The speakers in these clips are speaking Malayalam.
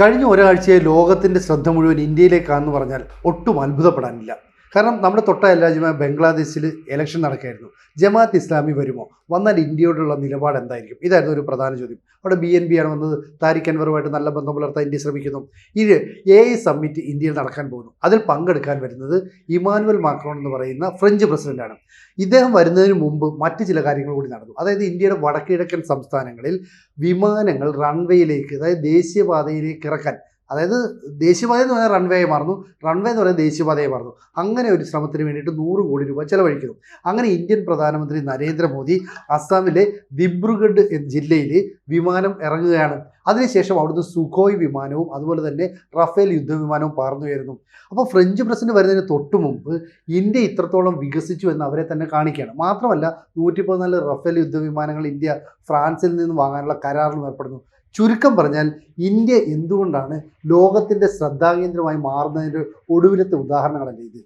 കഴിഞ്ഞ ഒരാഴ്ചയെ ലോകത്തിന്റെ ശ്രദ്ധ മുഴുവൻ ഇന്ത്യയിലേക്കാണെന്ന് പറഞ്ഞാൽ ഒട്ടും അത്ഭുതപ്പെടാനില്ല. കാരണം നമ്മുടെ തൊട്ട രാജ്യമായ ബംഗ്ലാദേശിൽ ഇലക്ഷൻ നടക്കായിരുന്നു. ജമാഅത്ത് ഇസ്ലാമി വരുമോ? വന്നാൽ ഇന്ത്യയോടുള്ള നിലപാട് എന്തായിരിക്കും? ഇതായിരുന്നു ഒരു പ്രധാന ചോദ്യം. അവിടെ ബി എൻ ബി ആണ് വന്നത്. താരിഖ് അൻവറുമായിട്ട് നല്ല ബന്ധം പുലർത്താൻ ഇന്ത്യ ശ്രമിക്കുന്നു. ഇത് എ ഐ സമ്മിറ്റ് ഇന്ത്യയിൽ നടക്കാൻ പോകുന്നു. അതിൽ പങ്കെടുക്കാൻ വരുന്നത് ഇമാനുവൽ മാക്രോൺ എന്ന് പറയുന്ന ഫ്രഞ്ച് പ്രസിഡന്റാണ് ഇദ്ദേഹം വരുന്നതിന് മുമ്പ് മറ്റ് ചില കാര്യങ്ങൾ കൂടി നടന്നു. അതായത് ഇന്ത്യയുടെ വടക്കിഴക്കൻ സംസ്ഥാനങ്ങളിൽ വിമാനങ്ങൾ റൺവേയിലേക്ക് അതായത് ദേശീയപാതയിലേക്ക് ഇറക്കാൻ അതായത് ദേശീയപാത എന്ന് പറഞ്ഞാൽ റൺവേയെ മാറുന്നു. റൺവേ എന്ന് പറയുന്നത് ദേശീയപാതയെ മാറുന്നു. അങ്ങനെ ഒരു ശ്രമത്തിന് വേണ്ടിയിട്ട് നൂറ് കോടി രൂപ ചെലവഴിക്കുന്നു. അങ്ങനെ ഇന്ത്യൻ പ്രധാനമന്ത്രി നരേന്ദ്രമോദി അസ്സാമിലെ ദിബ്രുഗഡ് ജില്ലയിൽ വിമാനം ഇറങ്ങുകയാണ്. അതിനുശേഷം അവിടുന്ന് സുഖോയ് വിമാനവും അതുപോലെ തന്നെ റഫേൽ യുദ്ധവിമാനവും പറന്നുയരുന്നു അപ്പോൾ ഫ്രഞ്ച് പ്രസിഡന്റ് വരുന്നതിന് തൊട്ടു മുമ്പ് ഇന്ത്യ ഇത്രത്തോളം വികസിച്ചു എന്ന് അവരെ തന്നെ കാണിക്കുകയാണ്. മാത്രമല്ല നൂറ്റി പതിനാല് റഫേൽ യുദ്ധവിമാനങ്ങൾ ഇന്ത്യ ഫ്രാൻസിൽ നിന്ന് വാങ്ങാനുള്ള കരാറിലും ഏർപ്പെടുന്നു. ചുരുക്കം പറഞ്ഞാൽ ഇന്ത്യ എന്തുകൊണ്ടാണ് ലോകത്തിന്റെ ശ്രദ്ധാകേന്ദ്രമായി മാറുന്നതിന്റെ ഒടുവിലത്തെ ഉദാഹരണങ്ങളല്ലേ ഇത്?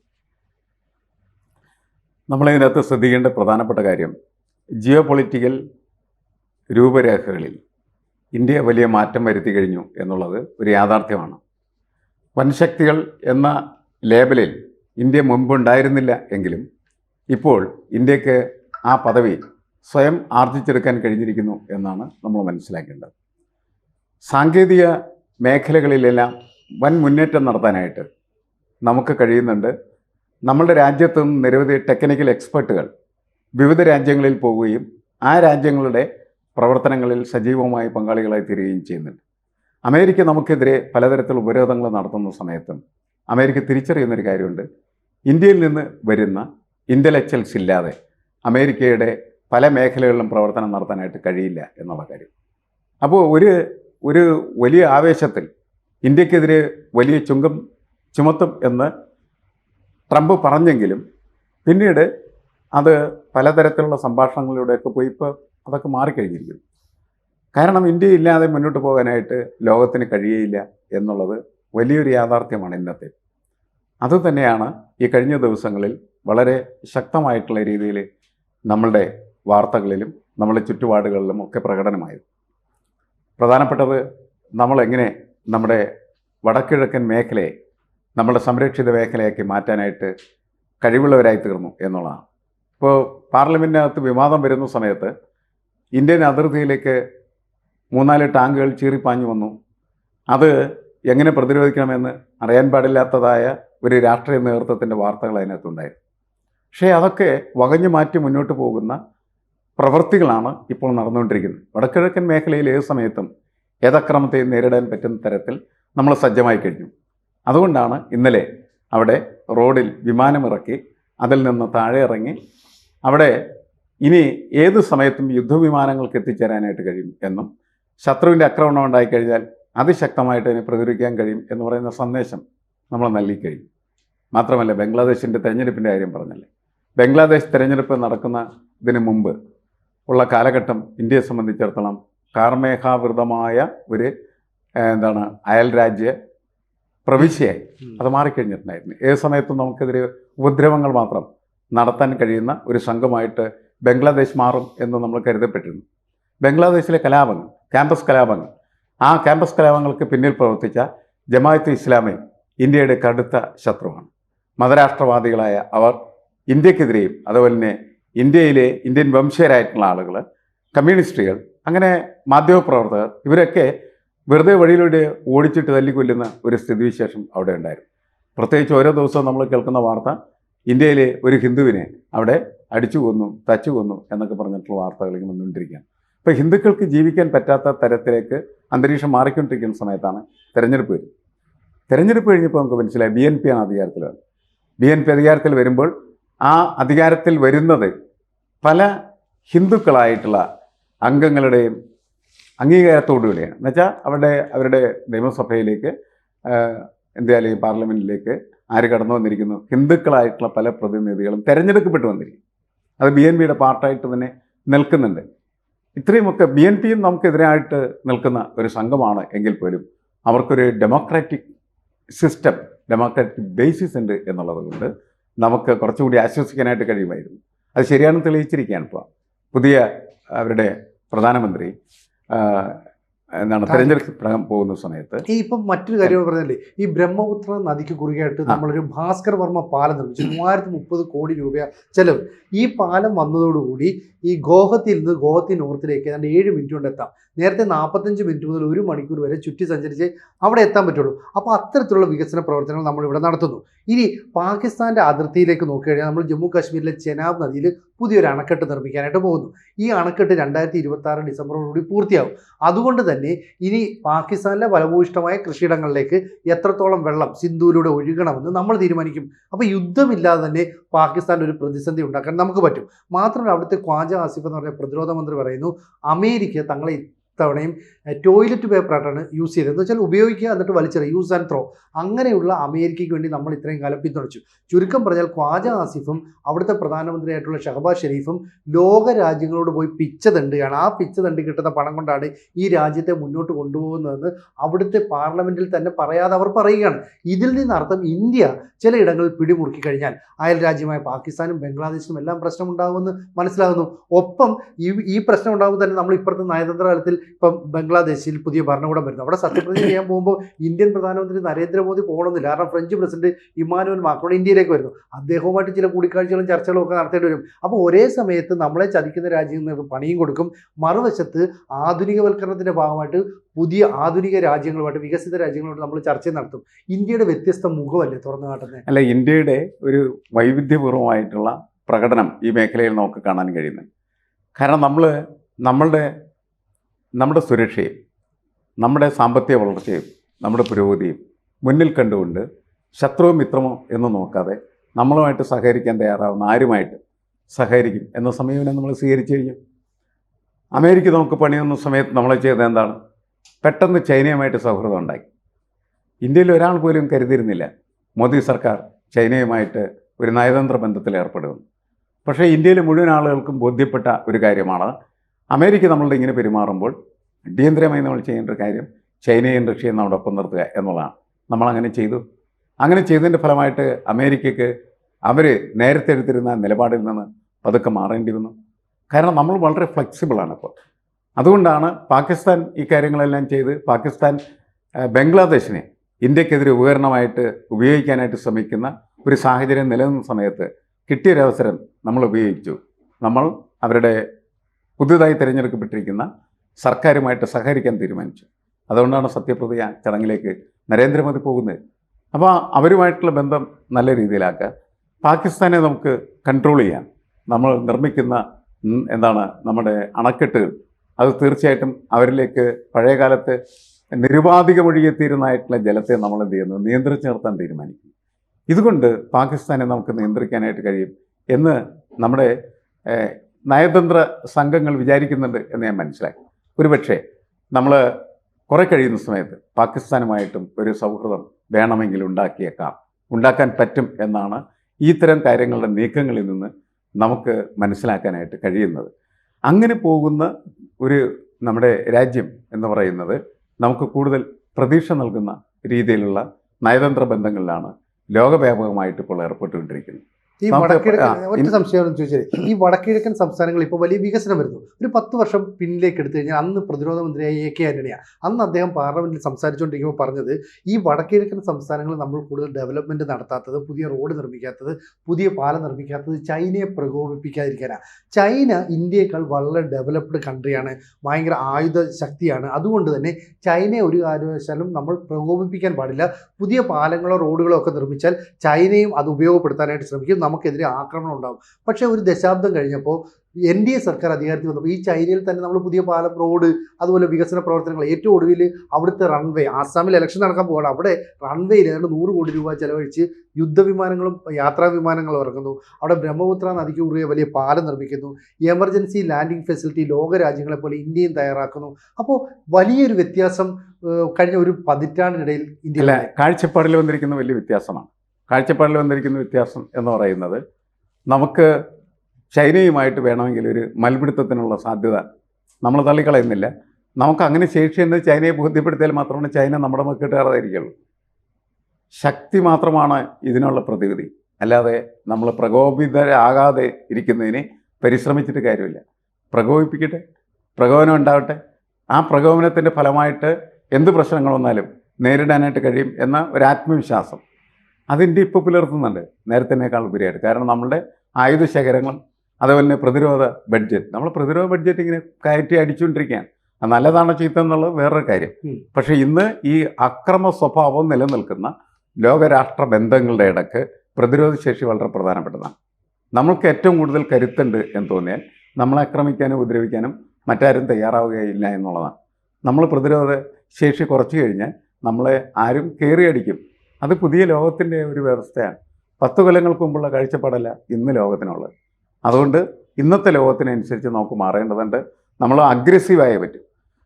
നമ്മളിതിനകത്ത് ശ്രദ്ധിക്കേണ്ട പ്രധാനപ്പെട്ട കാര്യം ജിയോ പൊളിറ്റിക്കൽ രൂപരേഖകളിൽ ഇന്ത്യ വലിയ മാറ്റം വരുത്തി കഴിഞ്ഞു എന്നുള്ളത് ഒരു യാഥാർത്ഥ്യമാണ്. വൻശക്തികൾ എന്ന ലേബലിൽ ഇന്ത്യ മുൻപുണ്ടായിരുന്നില്ല എങ്കിലും ഇപ്പോൾ ഇന്ത്യയ്ക്ക് ആ പദവി സ്വയം ആർജിച്ചെടുക്കാൻ കഴിഞ്ഞിരിക്കുന്നു എന്നാണ് നമ്മൾ മനസ്സിലാക്കേണ്ടത്. സാങ്കേതിക മേഖലകളിലെല്ലാം വൻ മുന്നേറ്റം നടത്താനായിട്ട് നമുക്ക് കഴിയുന്നുണ്ട്. നമ്മളുടെ രാജ്യത്തും നിരവധി ടെക്നിക്കൽ എക്സ്പെർട്ടുകൾ വിവിധ രാജ്യങ്ങളിൽ പോവുകയും ആ രാജ്യങ്ങളുടെ പ്രവർത്തനങ്ങളിൽ സജീവമായി പങ്കാളികളായി തീരുകയും ചെയ്യുന്നുണ്ട്. അമേരിക്ക നമുക്കെതിരെ പലതരത്തിലുള്ള ഉപരോധങ്ങൾ നടത്തുന്ന സമയത്തും അമേരിക്ക തിരിച്ചറിയുന്നൊരു കാര്യമുണ്ട്. ഇന്ത്യയിൽ നിന്ന് വരുന്ന ഇന്റലക്ച്വൽസ് ഇല്ലാതെ അമേരിക്കയുടെ പല മേഖലകളിലും പ്രവർത്തനം നടത്താനായിട്ട് കഴിയില്ല എന്നുള്ള കാര്യം. അപ്പോൾ ഒരു ഒരു വലിയ ആവേശത്തിൽ ഇന്ത്യക്കെതിരെ വലിയ ചുങ്കം ചുമത്തും എന്ന് ട്രംപ് പറഞ്ഞെങ്കിലും പിന്നീട് അത് പലതരത്തിലുള്ള സംഭാഷണങ്ങളിലൂടെയൊക്കെ പോയി ഇപ്പോൾ അതൊക്കെ മാറിക്കഴിഞ്ഞിരിക്കുന്നു. കാരണം ഇന്ത്യ ഇല്ലാതെ മുന്നോട്ട് പോകാനായിട്ട് ലോകത്തിന് കഴിയയില്ല എന്നുള്ളത് വലിയൊരു യാഥാർത്ഥ്യമാണ് ഇന്നത്തെ. അതുതന്നെയാണ് ഈ കഴിഞ്ഞ ദിവസങ്ങളിൽ വളരെ ശക്തമായിട്ടുള്ള രീതിയിൽ നമ്മളുടെ വാർത്തകളിലും നമ്മളുടെ ചുറ്റുപാടുകളിലും ഒക്കെ പ്രകടനമായത്. പ്രധാനപ്പെട്ടത് നമ്മളെങ്ങനെ നമ്മുടെ വടക്കിഴക്കൻ മേഖലയെ നമ്മുടെ സംരക്ഷിത മേഖലയാക്കി മാറ്റാനായിട്ട് കഴിവുള്ളവരായി തീർന്നു എന്നുള്ളതാണ്. ഇപ്പോൾ പാർലമെന്റിനകത്ത് വിവാദം വരുന്ന സമയത്ത് ഇന്ത്യൻ അതിർത്തിയിലേക്ക് മൂന്നാൽ ടാങ്കുകൾ ചീറിപ്പാഞ്ഞു വന്നു. അത് എങ്ങനെ പ്രതിരോധിക്കണമെന്ന് അറിയാൻ പാടില്ലാത്തതായ ഒരു രാഷ്ട്രീയ നേതൃത്വത്തിന്റെ വാർത്തകൾ അതിനകത്തുണ്ടായിരുന്നു. പക്ഷേ അതൊക്കെ വകഞ്ഞു മാറ്റി മുന്നോട്ട് പോകുന്ന പ്രവൃത്തികളാണ് ഇപ്പോൾ നടന്നുകൊണ്ടിരിക്കുന്നത്. വടക്കിഴക്കൻ മേഖലയിൽ ഏത് സമയത്തും ഏതക്രമത്തെയും നേരിടാൻ പറ്റുന്ന തരത്തിൽ നമ്മൾ സജ്ജമായി കഴിഞ്ഞു. അതുകൊണ്ടാണ് ഇന്നലെ അവിടെ റോഡിൽ വിമാനമിറക്കി അതിൽ നിന്ന് താഴെ ഇറങ്ങി അവിടെ ഇനി ഏത് സമയത്തും യുദ്ധവിമാനങ്ങൾക്ക് എത്തിച്ചേരാനായിട്ട് കഴിയും എന്നും ശത്രുവിന്റെ ആക്രമണം ഉണ്ടായിക്കഴിഞ്ഞാൽ അതിശക്തമായിട്ട് അതിനെ പ്രതികരിക്കാൻ കഴിയും എന്ന് പറയുന്ന സന്ദേശം നമ്മൾ നൽകിക്കഴിയും മാത്രമല്ല ബംഗ്ലാദേശിന്റെ തെരഞ്ഞെടുപ്പിന്റെ കാര്യം പറഞ്ഞല്ലേ? ബംഗ്ലാദേശ് തെരഞ്ഞെടുപ്പ് നടക്കുന്ന ഇതിന് മുമ്പ് ഉള്ള കാലഘട്ടം ഇന്ത്യയെ സംബന്ധിച്ചിടത്തോളം കാർമേഘാവൃതമായ ഒരു എന്താണ് അയൽ രാജ്യ പ്രവിശ്യയായി അത് മാറിക്കഴിഞ്ഞിട്ടുണ്ടായിരുന്നു. ഏത് സമയത്തും നമുക്കെതിരെ ഉപദ്രവങ്ങൾ മാത്രം നടത്താൻ കഴിയുന്ന ഒരു സംഘമായിട്ട് ബംഗ്ലാദേശ് മാറും എന്ന് നമ്മൾ കരുതപ്പെട്ടിരുന്നു. ബംഗ്ലാദേശിലെ കലാപങ്ങൾ ക്യാമ്പസ് കലാപങ്ങൾ ആ ക്യാമ്പസ് കലാപങ്ങൾക്ക് പിന്നിൽ പ്രവർത്തിച്ച ജമാഅത്ത് ഇസ്ലാമി ഇന്ത്യയുടെ കടുത്ത ശത്രുവാണ്. മതരാഷ്ട്രവാദികളായ അവർ ഇന്ത്യക്കെതിരെയും അതുപോലെ തന്നെ ഇന്ത്യയിലെ ഇന്ത്യൻ വംശീയരായിട്ടുള്ള ആളുകൾ കമ്മ്യൂണിസ്റ്റുകൾ അങ്ങനെ മാധ്യമപ്രവർത്തകർ ഇവരൊക്കെ വെറുതെ വഴിയിലൂടെ ഓടിച്ചിട്ട് തല്ലിക്കൊല്ലുന്ന ഒരു സ്ഥിതിവിശേഷം അവിടെ ഉണ്ടായിരുന്നു. പ്രത്യേകിച്ച് ഓരോ ദിവസവും നമ്മൾ കേൾക്കുന്ന വാർത്ത ഇന്ത്യയിലെ ഒരു ഹിന്ദുവിനെ അവിടെ അടിച്ചു കൊന്നു തച്ചു കൊന്നു എന്നൊക്കെ പറഞ്ഞിട്ടുള്ള വാർത്തകൾ ഇങ്ങനെ വന്നുകൊണ്ടിരിക്കുകയാണ്. അപ്പോൾ ഹിന്ദുക്കൾക്ക് ജീവിക്കാൻ പറ്റാത്ത തരത്തിലേക്ക് അന്തരീക്ഷം മാറിക്കൊണ്ടിരിക്കുന്ന സമയത്താണ് തെരഞ്ഞെടുപ്പ് വരുന്നത്. തെരഞ്ഞെടുപ്പ് കഴിഞ്ഞപ്പോൾ നമുക്ക് മനസ്സിലായി ബി എൻ പി ആണ് അധികാരത്തിൽ വരുന്നത് ബി എൻ പി അധികാരത്തിൽ വരുമ്പോൾ ആ അധികാരത്തിൽ വരുന്നത് പല ഹിന്ദുക്കളായിട്ടുള്ള അംഗങ്ങളുടെയും അംഗീകാരത്തോടുകൂടിയാണ്. എന്നുവെച്ചാൽ അവരുടെ അവരുടെ നിയമസഭയിലേക്ക് ഇന്ത്യയിലെ പാർലമെന്റിലേക്ക് ആര് കടന്നു വന്നിരിക്കുന്നു? ഹിന്ദുക്കളായിട്ടുള്ള പല പ്രതിനിധികളും തിരഞ്ഞെടുക്കപ്പെട്ടു വന്നിരിക്കും അത് ബി എൻ പിയുടെ പാർട്ടായിട്ട് തന്നെ നിൽക്കുന്നുണ്ട്. ഇത്രയുമൊക്കെ ബി എൻ പിയും നമുക്കെതിരായിട്ട് നിൽക്കുന്ന ഒരു സംഘമാണ് എങ്കിൽ പോലും അവർക്കൊരു ഡെമോക്രാറ്റിക് സിസ്റ്റം ഡെമോക്രാറ്റിക് ബേസിസ് ഉണ്ട് എന്നുള്ളത് കൊണ്ട് നമുക്ക് കുറച്ചുകൂടി ആശ്വസിക്കാനായിട്ട് കഴിയുമായിരുന്നു. അത് ശരിയാണെന്ന് തെളിയിച്ചിരിക്കുകയാണ് ഇപ്പോൾ. പുതിയ അവരുടെ പ്രധാനമന്ത്രി എന്താണ് തെരഞ്ഞെടുപ്പ് പോകുന്ന സമയത്ത് ഈ ഇപ്പം മറ്റൊരു കാര്യം പറഞ്ഞല്ലേ ഈ ബ്രഹ്മപുത്ര നദിക്ക് കുറുകെയായിട്ട് നമ്മളൊരു ഭാസ്കർ വർമ്മ പാലം നിർമ്മിച്ചു. മൂവായിരത്തി മുപ്പത് കോടി രൂപ ചെലവ്. ഈ പാലം വന്നതോടുകൂടി ഈ ഗോഹത്തിൽ നിന്ന് ഗോഹത്തി നോർത്തിലേക്ക് ഏതാണ്ട് ഏഴ് മിനിറ്റ് കൊണ്ട് എത്താം. നേരത്തെ നാൽപ്പത്തഞ്ച് മിനിറ്റ് മുതൽ ഒരു മണിക്കൂർ വരെ ചുറ്റി സഞ്ചരിച്ച് അവിടെ എത്താൻ പറ്റുള്ളൂ. അപ്പോൾ അത്തരത്തിലുള്ള വികസന പ്രവർത്തനങ്ങൾ നമ്മൾ ഇവിടെ നടത്തുന്നു. ഇനി പാകിസ്ഥാന്റെ അതിർത്തിയിലേക്ക് നോക്കിക്കഴിഞ്ഞാൽ നമ്മൾ ജമ്മു കാശ്മീരിലെ ചെനാബ് നദിയിൽ പുതിയൊരു അണക്കെട്ട് നിർമ്മിക്കാനായിട്ട് പോകുന്നു. ഈ അണക്കെട്ട് രണ്ടായിരത്തി ഇരുപത്തി ആറ് ഡിസംബറോടുകൂടി പൂർത്തിയാവും അതുകൊണ്ട് തന്നെ ഇനി പാകിസ്ഥാനിലെ ഫലഭൂയിഷ്ടമായ കൃഷിയിടങ്ങളിലേക്ക് എത്രത്തോളം വെള്ളം സിന്ധുവിലൂടെ ഒഴുകണമെന്ന് നമ്മൾ തീരുമാനിക്കും. അപ്പോൾ യുദ്ധമില്ലാതെ തന്നെ പാകിസ്ഥാനിൽ ഒരു പ്രതിസന്ധി ഉണ്ടാക്കാൻ നമുക്ക് പറ്റും. മാത്രമല്ല അവിടുത്തെ ഖ്വാജ ആസിഫ് എന്ന് പറഞ്ഞ പ്രതിരോധ മന്ത്രി പറയുന്നു അമേരിക്ക തങ്ങളെ ഇത്തവണയും ടോയ്ലറ്റ് പേപ്പറായിട്ടാണ് യൂസ് ചെയ്തത്. എന്ന് വെച്ചാൽ ഉപയോഗിക്കുക എന്നിട്ട് വലിച്ചെറിയുക യൂസ് ആൻഡ് ത്രോ അങ്ങനെയുള്ള അമേരിക്കയ്ക്ക് വേണ്ടി നമ്മൾ ഇത്രയും കാലം പിന്തുണച്ചു. ചുരുക്കം പറഞ്ഞാൽ ഖ്വാജ ആസിഫും അവിടുത്തെ പ്രധാനമന്ത്രിയായിട്ടുള്ള ഷഹബാസ് ഷെരീഫും ലോക രാജ്യങ്ങളോട് പോയി പിച്ച തണ്ടുകയാണ് ആ പിച്ച തണ്ടി കിട്ടുന്ന പണം കൊണ്ടാണ് ഈ രാജ്യത്തെ മുന്നോട്ട് കൊണ്ടുപോകുന്നതെന്ന് അവിടുത്തെ പാർലമെന്റിൽ തന്നെ പറയാതെ അവർ പറയുകയാണ്. ഇതിൽ നിന്നർത്ഥം ഇന്ത്യ ചിലയിടങ്ങളിൽ പിടിമുറുക്കി കഴിഞ്ഞാൽ അയൽ രാജ്യമായ പാകിസ്ഥാനും ബംഗ്ലാദേശിനും എല്ലാം പ്രശ്നമുണ്ടാകുമെന്ന് മനസ്സിലാകുന്നു. ഒപ്പം ഈ ഈ പ്രശ്നം ഉണ്ടാകുമ്പോൾ തന്നെ നമ്മൾ ഇപ്പുറത്തെ നയതന്ത്ര തലത്തിൽ ഇപ്പം ബംഗ്ലാദേശിൽ പുതിയ ഭരണകൂടം വരുന്നു. അവിടെ സത്യപ്രതിജ്ഞ ചെയ്യാൻ പോകുമ്പോൾ ഇന്ത്യൻ പ്രധാനമന്ത്രി നരേന്ദ്രമോദി പോകണമെന്നില്ല കാരണം ഫ്രഞ്ച് പ്രസിഡന്റ് ഇമാനുവൽ മാക്രോൺ ഇന്ത്യയിലേക്ക് വരുന്നു. അദ്ദേഹവുമായിട്ട് ചില കൂടിക്കാഴ്ചകളും ചർച്ചകളും ഒക്കെ നടത്തേണ്ടി വരും. അപ്പോൾ ഒരേ സമയത്ത് നമ്മളെ ചതിക്കുന്ന രാജ്യങ്ങൾക്ക് പണിയും കൊടുക്കും. മറുവശത്ത് ആധുനികവൽക്കരണത്തിന്റെ ഭാഗമായിട്ട് പുതിയ ആധുനിക രാജ്യങ്ങളുമായിട്ട് വികസിത രാജ്യങ്ങളുമായിട്ട് നമ്മൾ ചർച്ച നടത്തും. ഇന്ത്യയുടെ വ്യത്യസ്ത മുഖമല്ലേ തുറന്നു കാട്ടുന്നത്? അല്ല ഇന്ത്യയുടെ ഒരു വൈവിധ്യപൂർവമായിട്ടുള്ള പ്രകടനം ഈ മേഖലയിൽ നമുക്ക് കാണാൻ കഴിയുന്നത്. കാരണം നമ്മൾ നമ്മളുടെ നമ്മുടെ സുരക്ഷയും നമ്മുടെ സാമ്പത്തിക വളർച്ചയും നമ്മുടെ പുരോഗതിയും മുന്നിൽ കണ്ടുകൊണ്ട് ശത്രുവും മിത്രമോ എന്ന് നോക്കാതെ നമ്മളുമായിട്ട് സഹകരിക്കാൻ തയ്യാറാവുന്ന ആരുമായിട്ട് സഹകരിക്കും എന്ന സമീപനം നമ്മൾ സ്വീകരിച്ചു കഴിഞ്ഞു. അമേരിക്ക നമുക്ക് പണിയുന്ന സമയത്ത് നമ്മൾ ചെയ്തത് എന്താണ്? പെട്ടെന്ന് ചൈനയുമായിട്ട് സൗഹൃദം ഉണ്ടായി. ഇന്ത്യയിൽ ഒരാൾ പോലും കരുതിയിരുന്നില്ല മോദി സർക്കാർ ചൈനയുമായിട്ട് ഒരു നയതന്ത്ര ബന്ധത്തിൽ ഏർപ്പെടുമെന്ന്. പക്ഷേ ഇന്ത്യയിലെ മുഴുവൻ ആളുകൾക്കും ബോധ്യപ്പെട്ട ഒരു കാര്യമാണ് അമേരിക്ക നമ്മളുടെ ഇങ്ങനെ പെരുമാറുമ്പോൾ അടിയന്തരമായി നമ്മൾ ചെയ്യേണ്ട ഒരു കാര്യം ചൈനയും റഷ്യയും നമ്മുടെ ഒപ്പം നിർത്തുക എന്നുള്ളതാണ്. നമ്മളങ്ങനെ ചെയ്തു. അങ്ങനെ ചെയ്തതിന്റെ ഫലമായിട്ട് അമേരിക്കയ്ക്ക് അവർ നേരത്തെ എടുത്തിരുന്ന നിലപാടിൽ നിന്ന് പതുക്കെ മാറേണ്ടി വന്നു കാരണം നമ്മൾ വളരെ ഫ്ലെക്സിബിളാണ് ഇപ്പോൾ. അതുകൊണ്ടാണ് പാകിസ്ഥാൻ ഈ കാര്യങ്ങളെല്ലാം ചെയ്ത് പാകിസ്ഥാൻ ബംഗ്ലാദേശിനെ ഇന്ത്യക്കെതിരെ ഉപകരണമായിട്ട് ഉപയോഗിക്കാനായിട്ട് ശ്രമിക്കുന്ന ഒരു സാഹചര്യം നിലനിന്ന സമയത്ത് കിട്ടിയൊരവസരം നമ്മൾ ഉപയോഗിച്ചു. നമ്മൾ അവരുടെ പുതുതായി തിരഞ്ഞെടുക്കപ്പെട്ടിരിക്കുന്ന സർക്കാരുമായിട്ട് സഹകരിക്കാൻ തീരുമാനിച്ചു. അതുകൊണ്ടാണ് സത്യപ്രതിജ്ഞ ചടങ്ങിലേക്ക് നരേന്ദ്രമോദി പോകുന്നത്. അപ്പോൾ അവരുമായിട്ടുള്ള ബന്ധം നല്ല രീതിയിലാക്കുക. പാകിസ്ഥാനെ നമുക്ക് കൺട്രോൾ ചെയ്യാം. നമ്മൾ നിർമ്മിക്കുന്ന എന്താണ് നമ്മുടെ അണക്കെട്ടുകൾ അത് തീർച്ചയായിട്ടും അവരിലേക്ക് പഴയകാലത്ത് കാലത്ത് നിരുപാധികമൊഴുകിയെത്തിയിരുന്നതായിട്ടുള്ള ജലത്തെ നമ്മൾ എന്ത് ചെയ്യുന്നു? നിയന്ത്രിച്ച് നിർത്താൻ തീരുമാനിക്കും ഇതുകൊണ്ട് പാകിസ്ഥാനെ നമുക്ക് നിയന്ത്രിക്കാനായിട്ട് കഴിയും എന്ന് നമ്മുടെ നയതന്ത്ര സംഘങ്ങൾ വിചാരിക്കുന്നുണ്ട് എന്ന് ഞാൻ മനസ്സിലാക്കി. ഒരുപക്ഷെ നമ്മൾ കുറെ കഴിയുന്ന സമയത്ത് പാകിസ്ഥാനുമായിട്ടും ഒരു സൗഹൃദം വേണമെങ്കിൽ ഉണ്ടാക്കിയേക്കാം. ഉണ്ടാക്കാൻ പറ്റും എന്നാണ് ഇത്തരം കാര്യങ്ങളുടെ നീക്കങ്ങളിൽ നിന്ന് നമുക്ക് മനസ്സിലാക്കാനായിട്ട് കഴിയുന്നത്. അങ്ങനെ പോകുന്ന ഒരു നമ്മുടെ രാജ്യം എന്ന് പറയുന്നത് നമുക്ക് കൂടുതൽ പ്രതീക്ഷ നൽകുന്ന രീതിയിലുള്ള നയതന്ത്ര ബന്ധങ്ങളിലാണ് ലോകവ്യാപകമായിട്ട് ഇപ്പോൾ ഏർപ്പെട്ടുകൊണ്ടിരിക്കുന്നത്. ഈ വടക്കിഴക്കൻ ഒറ്റ സംശയം ചോദിച്ചാൽ ഈ വടക്കിഴക്കൻ സംസ്ഥാനങ്ങൾ ഇപ്പോൾ വലിയ വികസനം വരുന്നു. ഒരു പത്ത് വർഷം പിന്നിലേക്ക് എടുത്തു കഴിഞ്ഞാൽ അന്ന് പ്രതിരോധ മന്ത്രിയായി എ കെ ആന്റണിയാണ് അന്ന് അദ്ദേഹം പാർലമെന്റിൽ സംസാരിച്ചുകൊണ്ടിരിക്കുമ്പോൾ പറഞ്ഞത് ഈ വടക്കിഴക്കൻ സംസ്ഥാനങ്ങൾ നമ്മൾ കൂടുതൽ ഡെവലപ്മെന്റ് നടത്താത്തത് പുതിയ റോഡ് നിർമ്മിക്കാത്തത് പുതിയ പാലം നിർമ്മിക്കാത്തത് ചൈനയെ പ്രകോപിപ്പിക്കാതിരിക്കാനാണ് ചൈന ഇന്ത്യയേക്കാൾ വളരെ ഡെവലപ്ഡ് കൺട്രിയാണ് ഭയങ്കര ആയുധ ശക്തിയാണ്. അതുകൊണ്ട് തന്നെ ചൈനയെ ഒരു കാരണവശാലും നമ്മൾ പ്രകോപിപ്പിക്കാൻ പാടില്ല. പുതിയ പാലങ്ങളോ റോഡുകളോ ഒക്കെ നിർമ്മിച്ചാൽ ചൈനയും അത് ഉപയോഗപ്പെടുത്താനായിട്ട് ശ്രമിക്കും. നമുക്കെതിരെ ആക്രമണം ഉണ്ടാകും. പക്ഷേ ഒരു ദശാബ്ദം കഴിഞ്ഞപ്പോൾ എൻ ഡി എ സർക്കാർ അധികാരത്തിൽ വന്നപ്പോൾ ഈ ചൈനയിൽ തന്നെ നമ്മൾ പുതിയ പാലം റോഡ് അതുപോലെ വികസന പ്രവർത്തനങ്ങൾ ഏറ്റവും ഒടുവിൽ അവിടുത്തെ റൺവേ ആസാമിൽ ഇലക്ഷൻ നടക്കാൻ പോകണം അവിടെ റൺവേയിൽ ഏതാണ്ട് നൂറ് കോടി രൂപ ചെലവഴിച്ച് യുദ്ധവിമാനങ്ങളും യാത്രാ വിമാനങ്ങളും ഇറങ്ങുന്നു അവിടെ ബ്രഹ്മപുത്ര നദിക്ക് കുറുകെ വലിയ പാലം നിർമ്മിക്കുന്നു. എമർജൻസി ലാൻഡിംഗ് ഫെസിലിറ്റി ലോക രാജ്യങ്ങളെ പോലെ ഇന്ത്യയും തയ്യാറാക്കുന്നു. അപ്പോൾ വലിയൊരു വ്യത്യാസം കഴിഞ്ഞ ഒരു പതിറ്റാണ്ടിനിടയിൽ ഇന്ത്യയിലെ കാഴ്ചപ്പാടിൽ വന്നിരിക്കുന്ന വലിയ വ്യത്യാസമാണ്. കാഴ്ചപ്പാടിൽ വന്നിരിക്കുന്ന വ്യത്യാസം എന്ന് പറയുന്നത് നമുക്ക് ചൈനയുമായിട്ട് വേണമെങ്കിൽ ഒരു മൽപിടുത്തത്തിനുള്ള സാധ്യത നമ്മൾ തള്ളിക്കളയുന്നില്ല. നമുക്ക് അങ്ങനെ ശേഷിയെന്ന് ചൈനയെ ബോധ്യപ്പെടുത്തിയാൽ മാത്രമാണ് ചൈന നമ്മുടെ മക്കിട്ട് കിട്ടാറായിരിക്കുള്ളൂ ശക്തി മാത്രമാണ് ഇതിനുള്ള പ്രതിവിധി. അല്ലാതെ നമ്മൾ പ്രകോപിതരാകാതെ ഇരിക്കുന്നതിന് പരിശ്രമിച്ചിട്ട് കാര്യമില്ല. പ്രകോപിപ്പിക്കട്ടെ പ്രകോപനം ഉണ്ടാവട്ടെ. ആ പ്രകോപനത്തിന്റെ ഫലമായിട്ട് എന്ത് പ്രശ്നങ്ങൾ വന്നാലും നേരിടാനായിട്ട് കഴിയും എന്ന ഒരു ആത്മവിശ്വാസം അത് ഇന്ത്യ ഇപ്പോൾ പുലർത്തുന്നുണ്ട് നേരത്തേക്കാൾ ഉപരിയായിട്ട്. കാരണം നമ്മളുടെ ആയുധ ശേഖരങ്ങൾ അതുപോലെ തന്നെ പ്രതിരോധ ബഡ്ജറ്റ് നമ്മൾ പ്രതിരോധ ബഡ്ജറ്റ് ഇങ്ങനെ കയറ്റി അടിച്ചുകൊണ്ടിരിക്കുകയാണ് അത് നല്ലതാണോ ചീത്ത എന്നുള്ളത് വേറൊരു കാര്യം. പക്ഷേ ഇന്ന് ഈ അക്രമ സ്വഭാവം നിലനിൽക്കുന്ന ലോകരാഷ്ട്ര ബന്ധങ്ങളുടെ ഇടയ്ക്ക് പ്രതിരോധ ശേഷി വളരെ പ്രധാനപ്പെട്ടതാണ്. നമ്മൾക്ക് ഏറ്റവും കൂടുതൽ കരുത്തുണ്ട് എന്ന് തോന്നിയാൽ നമ്മളെ ആക്രമിക്കാനും ഉപദ്രവിക്കാനും മറ്റാരും തയ്യാറാവുകയില്ല എന്നുള്ളതാണ്. നമ്മൾ പ്രതിരോധ ശേഷി കുറച്ച് കഴിഞ്ഞാൽ നമ്മളെ ആരും കയറി അടിക്കും. അത് പുതിയ ലോകത്തിന്റെ ഒരു വ്യവസ്ഥയാണ്. പത്ത് കൊല്ലങ്ങൾക്ക് മുമ്പുള്ള കാഴ്ചപ്പാടല്ല ഇന്ന് ലോകത്തിനുള്ളത്. അതുകൊണ്ട് ഇന്നത്തെ ലോകത്തിനനുസരിച്ച് നമുക്ക് മാറേണ്ടതുണ്ട്. നമ്മൾ അഗ്രസീവായേ പറ്റും.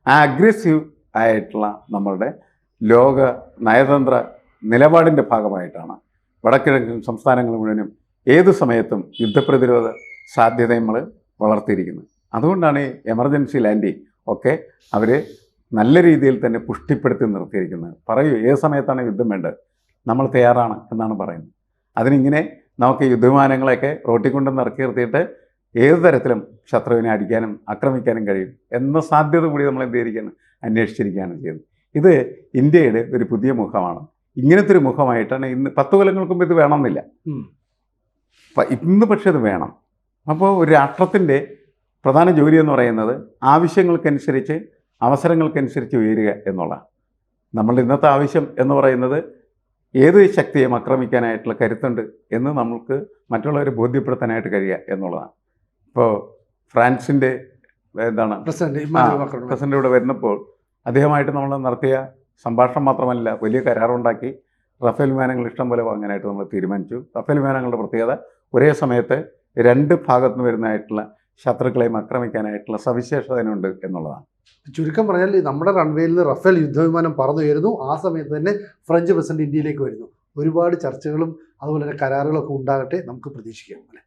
ആ അഗ്രസീവ് ആയിട്ടുള്ള നമ്മളുടെ ലോക നയതന്ത്ര നിലപാടിന്റെ ഭാഗമായിട്ടാണ് വടക്കിഴക്കൻ സംസ്ഥാനങ്ങൾ മുഴുവനും ഏത് സമയത്തും യുദ്ധപ്രതിരോധ സാധ്യത നമ്മൾ വളർത്തിയിരിക്കുന്നത്. അതുകൊണ്ടാണ് ഈ എമർജൻസി ലാൻഡിങ് ഒക്കെ അവർ നല്ല രീതിയിൽ തന്നെ പുഷ്ടിപ്പെടുത്തി നിർത്തിയിരിക്കുന്നത്. പറയൂ ഏത് സമയത്താണ് യുദ്ധം വേണ്ടത്? നമ്മൾ തയ്യാറാണ് എന്നാണ് പറയുന്നത്. അതിനിങ്ങനെ നമുക്ക് യുദ്ധവിമാനങ്ങളെയൊക്കെ റോട്ടിൽ കൊണ്ട് ഇറക്കി നിർത്തിയിട്ട് ഏത് തരത്തിലും ശത്രുവിനെ അടിക്കാനും ആക്രമിക്കാനും കഴിയും എന്ന സാധ്യത കൂടി നമ്മൾ എന്ത് ചെയ്തിരിക്കുകയാണ്? അന്വേഷിച്ചിരിക്കുകയാണ് ചെയ്യുന്നത് ഇത് ഇന്ത്യയുടെ ഒരു പുതിയ മുഖമാണ്. ഇങ്ങനത്തെ ഒരു മുഖമായിട്ടാണ് ഇന്ന് പത്ത് കൊല്ലങ്ങൾക്ക് ഇത് വേണമെന്നില്ല. ഇന്ന് പക്ഷേ ഇത് വേണം. അപ്പോൾ ഒരു രാഷ്ട്രത്തിന്റെ പ്രധാന ജോലി എന്ന് പറയുന്നത് ആവശ്യങ്ങൾക്കനുസരിച്ച് അവസരങ്ങൾക്കനുസരിച്ച് ഉയരുക എന്നുള്ളതാണ്. നമ്മളുടെ ഇന്നത്തെ ആവശ്യം എന്ന് പറയുന്നത് ഏത് ശക്തിയും ആക്രമിക്കാനായിട്ടുള്ള കരുത്തുണ്ട് എന്ന് നമ്മൾക്ക് മറ്റുള്ളവരെ ബോധ്യപ്പെടുത്താനായിട്ട് കഴിയുക എന്നുള്ളതാണ്. ഇപ്പോൾ ഫ്രാൻസിന്റെ എന്താണ്? പ്രസിഡന്റ് പ്രസിഡന്റ് ഇവിടെ വരുന്നപ്പോൾ അദ്ദേഹമായിട്ട് നമ്മൾ നടത്തിയ സംഭാഷണം മാത്രമല്ല വലിയ കരാറുണ്ടാക്കി. റഫേൽ വിമാനങ്ങൾ ഇഷ്ടം പോലെ വാങ്ങാനായിട്ട് നമ്മൾ തീരുമാനിച്ചു. റഫേൽ വിമാനങ്ങളുടെ പ്രത്യേകത ഒരേ സമയത്ത് രണ്ട് ഭാഗത്തുനിന്ന് വരുന്നതായിട്ടുള്ള ശത്രുക്കളെയും ആക്രമിക്കാനായിട്ടുള്ള സവിശേഷതയുണ്ട് എന്നുള്ളതാണ്. ചുരുക്കം പറഞ്ഞാൽ നമ്മുടെ റൺവേയിൽ നിന്ന് റഫേൽ യുദ്ധവിമാനം പറന്നുയരുന്നു. ആ സമയത്ത് തന്നെ ഫ്രഞ്ച് പ്രസിഡന്റ് ഇന്ത്യയിലേക്ക് വരുന്നു. ഒരുപാട് ചർച്ചകളും അതുപോലെ തന്നെ കരാറുകളൊക്കെ ഉണ്ടാകട്ടെ നമുക്ക് പ്രതീക്ഷിക്കാം. അല്ലേ?